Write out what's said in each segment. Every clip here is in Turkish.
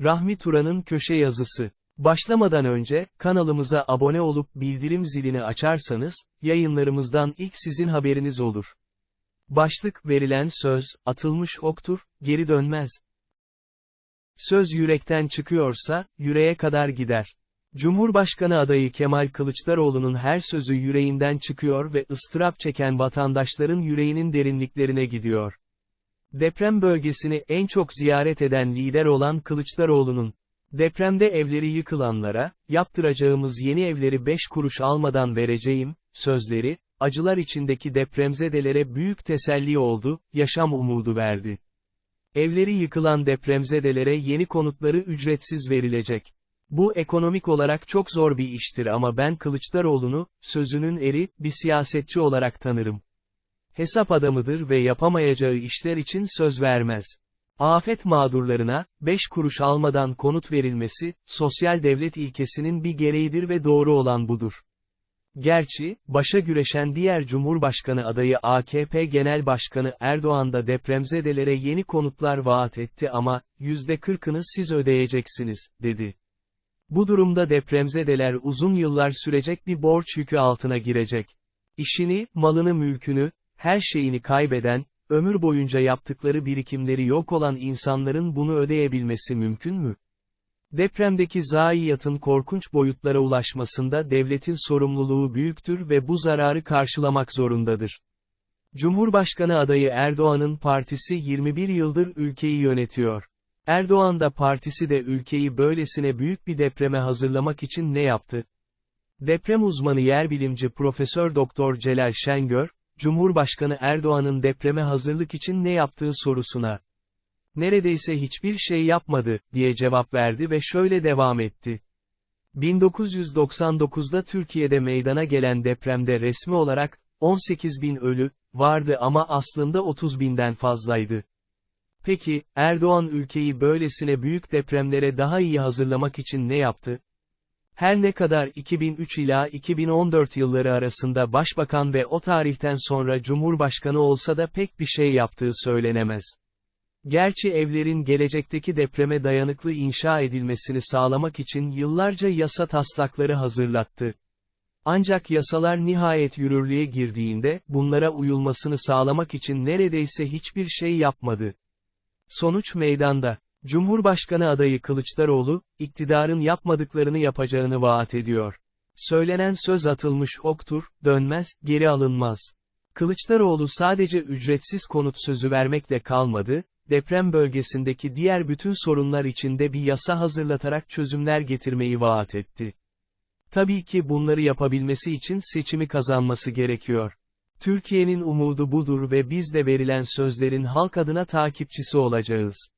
Rahmi Turan'ın köşe yazısı. Başlamadan önce, kanalımıza abone olup bildirim zilini açarsanız, yayınlarımızdan ilk sizin haberiniz olur. Başlık verilen söz, atılmış oktur, geri dönmez. Söz yürekten çıkıyorsa, yüreğe kadar gider. Cumhurbaşkanı adayı Kemal Kılıçdaroğlu'nun her sözü yüreğinden çıkıyor ve ıstırap çeken vatandaşların yüreğinin derinliklerine gidiyor. Deprem bölgesini en çok ziyaret eden lider olan Kılıçdaroğlu'nun, depremde evleri yıkılanlara, yaptıracağımız yeni evleri 5 kuruş almadan vereceğim, sözleri, acılar içindeki depremzedelere büyük teselli oldu, yaşam umudu verdi. Evleri yıkılan depremzedelere yeni konutları ücretsiz verilecek. Bu ekonomik olarak çok zor bir iştir ama ben Kılıçdaroğlu'nu, sözünün eri, bir siyasetçi olarak tanırım. Hesap adamıdır ve yapamayacağı işler için söz vermez. Afet mağdurlarına, 5 kuruş almadan konut verilmesi, sosyal devlet ilkesinin bir gereğidir ve doğru olan budur. Gerçi, başa güreşen diğer Cumhurbaşkanı adayı AKP Genel Başkanı Erdoğan da depremzedelere yeni konutlar vaat etti ama, %40'ını siz ödeyeceksiniz, dedi. Bu durumda depremzedeler uzun yıllar sürecek bir borç yükü altına girecek. İşini, malını mülkünü, her şeyini kaybeden, ömür boyunca yaptıkları birikimleri yok olan insanların bunu ödeyebilmesi mümkün mü? Depremdeki zayiatın korkunç boyutlara ulaşmasında devletin sorumluluğu büyüktür ve bu zararı karşılamak zorundadır. Cumhurbaşkanı adayı Erdoğan'ın partisi 21 yıldır ülkeyi yönetiyor. Erdoğan da partisi de ülkeyi böylesine büyük bir depreme hazırlamak için ne yaptı? Deprem uzmanı yerbilimci Profesör Doktor Celal Şengör, Cumhurbaşkanı Erdoğan'ın depreme hazırlık için ne yaptığı sorusuna, neredeyse hiçbir şey yapmadı, diye cevap verdi ve şöyle devam etti. 1999'da Türkiye'de meydana gelen depremde resmi olarak, 18 bin ölü, vardı ama aslında 30 binden fazlaydı. Peki, Erdoğan ülkeyi böylesine büyük depremlere daha iyi hazırlamak için ne yaptı? Her ne kadar 2003 ila 2014 yılları arasında başbakan ve o tarihten sonra cumhurbaşkanı olsa da pek bir şey yaptığı söylenemez. Gerçi evlerin gelecekteki depreme dayanıklı inşa edilmesini sağlamak için yıllarca yasa taslakları hazırlattı. Ancak yasalar nihayet yürürlüğe girdiğinde, bunlara uyulmasını sağlamak için neredeyse hiçbir şey yapmadı. Sonuç meydanda. Cumhurbaşkanı adayı Kılıçdaroğlu, iktidarın yapmadıklarını yapacağını vaat ediyor. Söylenen söz atılmış oktur, dönmez, geri alınmaz. Kılıçdaroğlu sadece ücretsiz konut sözü vermekle kalmadı, deprem bölgesindeki diğer bütün sorunlar içinde bir yasa hazırlatarak çözümler getirmeyi vaat etti. Tabii ki bunları yapabilmesi için seçimi kazanması gerekiyor. Türkiye'nin umudu budur ve biz de verilen sözlerin halk adına takipçisi olacağız.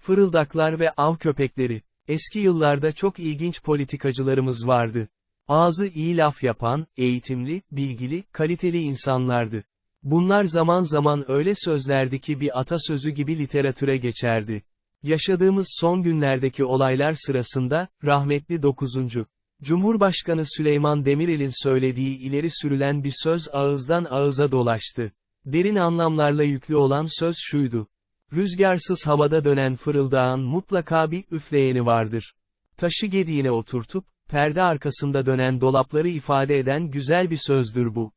Fırıldaklar ve av köpekleri. Eski yıllarda çok ilginç politikacılarımız vardı. Ağzı iyi laf yapan, eğitimli, bilgili, kaliteli insanlardı. Bunlar zaman zaman öyle sözlerdi ki bir atasözü gibi literatüre geçerdi. Yaşadığımız son günlerdeki olaylar sırasında, rahmetli 9. Cumhurbaşkanı Süleyman Demirel'in söylediği ileri sürülen bir söz ağızdan ağıza dolaştı. Derin anlamlarla yüklü olan söz şuydu. Rüzgarsız havada dönen fırıldağın mutlaka bir üfleyeni vardır. Taşı gediğine oturtup, perde arkasında dönen dolapları ifade eden güzel bir sözdür bu.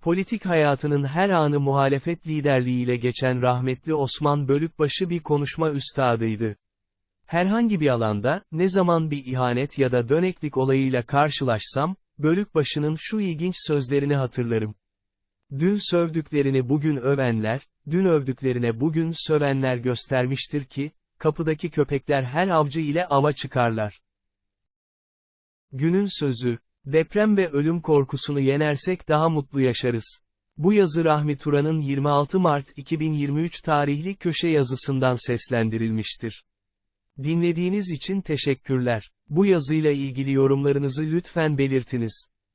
Politik hayatının her anı muhalefet liderliğiyle geçen rahmetli Osman Bölükbaşı bir konuşma üstadıydı. Herhangi bir alanda, ne zaman bir ihanet ya da döneklik olayıyla karşılaşsam, Bölükbaşı'nın şu ilginç sözlerini hatırlarım. Dün sövdüklerini bugün övenler, dün övdüklerine bugün sövenler göstermiştir ki, kapıdaki köpekler her avcı ile ava çıkarlar. Günün sözü, deprem ve ölüm korkusunu yenersek daha mutlu yaşarız. Bu yazı Rahmi Turan'ın 26 Mart 2023 tarihli köşe yazısından seslendirilmiştir. Dinlediğiniz için teşekkürler. Bu yazıyla ilgili yorumlarınızı lütfen belirtiniz.